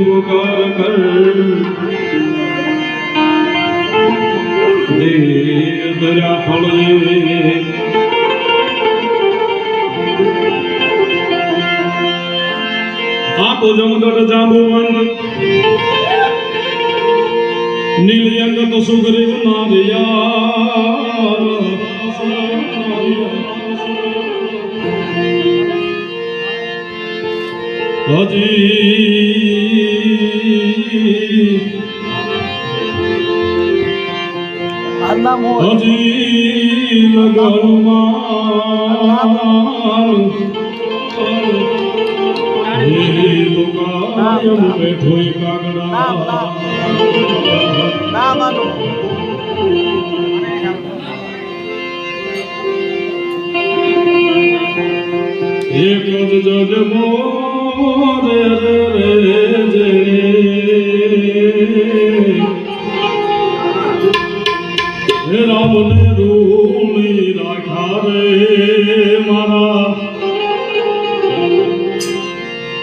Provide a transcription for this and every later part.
पुकार कर। दया फले આપો જમગઢ જાબુવન નીલયંગ તો સુગ્રીવ નારિયા હજી હજી લગાડું મારું બેઠો કાગડા. એક જ જજમો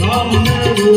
રામ રામ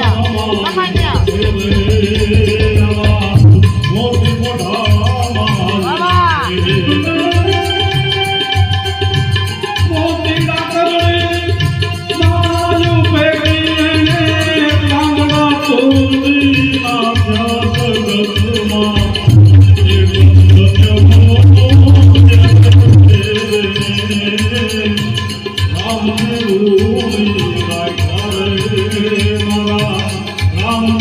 રામ રામ